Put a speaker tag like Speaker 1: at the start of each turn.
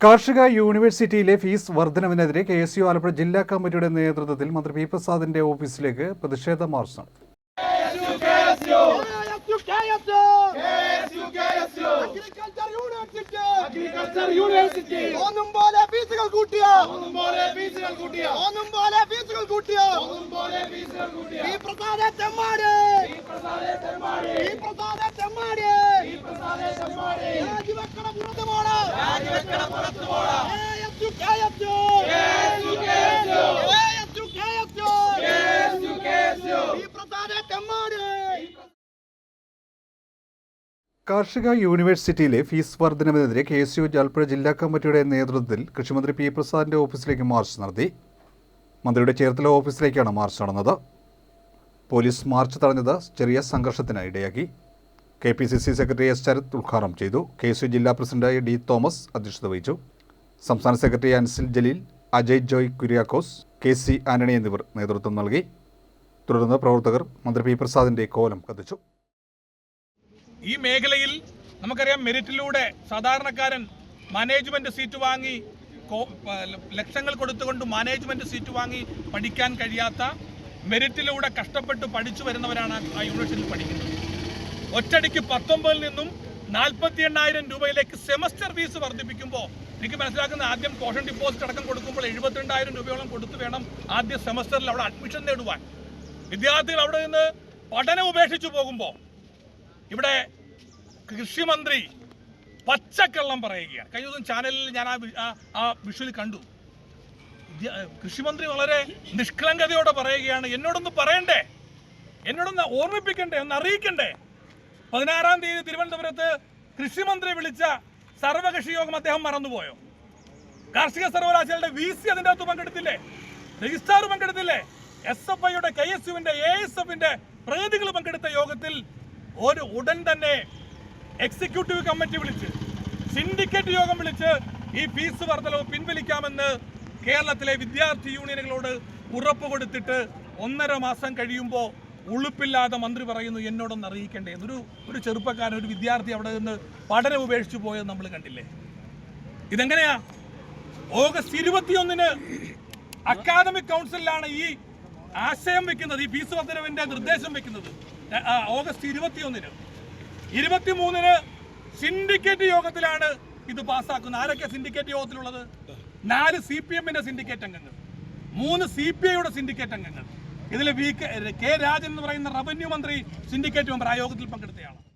Speaker 1: കാർഷിക യൂണിവേഴ്സിറ്റിയിലെ ഫീസ് വർധനവിനെതിരെ കെ എസ് യു ആലപ്പുഴ ജില്ലാ കമ്മിറ്റിയുടെ നേതൃത്വത്തിൽ മന്ത്രി പി പ്രസാദിന്റെ ഓഫീസിലേക്ക് പ്രതിഷേധ മാർച്ച്. നടത്തി
Speaker 2: അഗ്രികൾച്ചർ യൂണിവേഴ്സിറ്റി
Speaker 3: തോന്നും പോലെ ഫീസുകൾ കൂട്ടിയ.
Speaker 2: ഒന്നും ഫീസുകൾ കൂട്ടിയ.
Speaker 3: തോന്നും ഫീസുകൾ കൂട്ടിയ.
Speaker 2: ഒന്നും ഫീസുകൾ കൂട്ടിയ.
Speaker 3: ഈ പ്രസാദ തെമ്മാടി.
Speaker 1: കാർഷിക യൂണിവേഴ്സിറ്റിയിലെ ഫീസ് വർധനവിനെതിരെ കെ എസ് യു ആലപ്പുഴ ജില്ലാ കമ്മിറ്റിയുടെ നേതൃത്വത്തിൽ കൃഷിമന്ത്രി പി പ്രസാദിന്റെ ഓഫീസിലേക്ക് മാർച്ച് നടത്തി. മന്ത്രിയുടെ ചേർത്തല ഓഫീസിലേക്കാണ് മാർച്ച് നടന്നത്. പോലീസ് മാർച്ച് തടഞ്ഞത് ചെറിയ സംഘർഷത്തിന് ഇടയാക്കി. K P C C secretary S Sarath ഉദ്ഘാടനം ചെയ്തു. കെ സി ജില്ലാ പ്രസിഡന്റ് ഡി തോമസ് അധ്യക്ഷത വഹിച്ചു. സംസ്ഥാന secretary Ansil Jaleel Ajay Joy Kuriakose K C Antony എന്നിവർ നേതൃത്വം നൽകി. തുടർന്ന് പ്രവർത്തകർ മന്ത്രി പി പ്രസാദിന്റെ കോലം കത്തിച്ചു.
Speaker 4: ഈ മേഖലയിൽ നമുക്കറിയാം മെരിറ്റിലൂടെ സാധാരണക്കാരൻ മാനേജ്മെന്റ് സീറ്റ് വാങ്ങി ലക്ഷങ്ങൾ കൊടുത്തുകൊണ്ട് മാനേജ്മെന്റ് സീറ്റ് വാങ്ങി പഠിക്കാൻ കഴിയാത്ത മെരിറ്റിലൂടെ കഷ്ടപ്പെട്ട് പഠിച്ചു വരുന്നവരാണ് ആ യൂണിവേഴ്സിറ്റിയിൽ പഠിക്കുന്നത്. ഒറ്റടിക്ക് പത്തൊമ്പതിൽ നിന്നും നാൽപ്പത്തി എണ്ണായിരം രൂപയിലേക്ക് സെമസ്റ്റർ ഫീസ് വർദ്ധിപ്പിക്കുമ്പോൾ എനിക്ക് മനസ്സിലാക്കുന്ന ആദ്യം കോഷൻ ഡിപ്പോസിറ്റ് അടക്കം കൊടുക്കുമ്പോൾ എഴുപത്തിരണ്ടായിരം രൂപയോളം കൊടുത്തു വേണം ആദ്യ സെമസ്റ്ററിൽ അവിടെ അഡ്മിഷൻ നേടുവാൻ. വിദ്യാർത്ഥികൾ അവിടെ നിന്ന് പഠനം ഉപേക്ഷിച്ചു പോകുമ്പോൾ ഇവിടെ കൃഷിമന്ത്രി പച്ചക്കള്ളം പറയുകയാണ്. കഴിഞ്ഞ ദിവസം ചാനലിൽ ഞാൻ ആ ആ- വിഷ്വൽ കണ്ടു. കൃഷിമന്ത്രി വളരെ നിഷ്കളങ്കതയോടെ പറയുകയാണ് എന്നോടൊന്ന് പറയണ്ടേ? എന്നോടൊന്ന് ഓർമ്മിപ്പിക്കണ്ടേ? ഒന്ന് അറിയിക്കണ്ടേ പതിനാറാം തീയതി തിരുവനന്തപുരത്ത് കൃഷിമന്ത്രി വിളിച്ച സർവകക്ഷി യോഗം അദ്ദേഹം മറന്നുപോയോ? കാർഷിക സർവകലാശാലയുടെ വി സി അതിന്റെ അകത്ത് പങ്കെടുത്തില്ലേ? രജിസ്ട്രാർ പങ്കെടുത്തില്ലേ? എസ് എഫ് ഐയുടെ കെ എസ് യുവിന്റെ എ എസ് എഫിന്റെ പ്രതിനിധികൾ പങ്കെടുത്ത യോഗത്തിൽ ഒരു ഉടൻ തന്നെ എക്സിക്യൂട്ടീവ് കമ്മിറ്റി വിളിച്ച് സിൻഡിക്കേറ്റ് യോഗം വിളിച്ച് ഈ ഫീസ് വർധനവ് പിൻവലിക്കാമെന്ന് കേരളത്തിലെ വിദ്യാർത്ഥി യൂണിയനുകളോട് ഉറപ്പ് കൊടുത്തിട്ട് ഒന്നര മാസം കഴിയുമ്പോൾ ഉളുപ്പില്ലാതെ മന്ത്രി പറയുന്നു എന്നോടൊന്ന് അറിയിക്കണ്ടേ? ഒരു ഒരു ചെറുപ്പക്കാരൻ ഒരു വിദ്യാർത്ഥി അവിടെ നിന്ന് പഠനം ഉപേക്ഷിച്ചു പോയത് നമ്മൾ കണ്ടില്ലേ? ഇതെങ്ങനെയാ? ഓഗസ്റ്റ് ഇരുപത്തിയൊന്നിന് അക്കാദമിക് കൗൺസിലാണ് ഈ ആശയം വെക്കുന്നത് ഈ ഫീസ് വർദ്ധനവിന്റെ നിർദ്ദേശം വെക്കുന്നത്. ഓഗസ്റ്റ് ഇരുപത്തിയൊന്നിന്. ഇരുപത്തിമൂന്നിന് സിൻഡിക്കേറ്റ് യോഗത്തിലാണ് ഇത് പാസ്സാക്കുന്നത്. ആരൊക്കെ സിൻഡിക്കേറ്റ് യോഗത്തിലുള്ളത്? നാല് സി പി എമ്മിന്റെ സിൻഡിക്കേറ്റ് അംഗങ്ങൾ. മൂന്ന് സി പി ഐയുടെ സിൻഡിക്കേറ്റ് അംഗങ്ങൾ. ഇതിൽ വി കെ രാജൻ എന്ന് പറയുന്ന റവന്യൂ മന്ത്രി സിൻഡിക്കേറ്റ് മെമ്പർ ആ യോഗത്തിൽ പങ്കെടുത്തയാണ്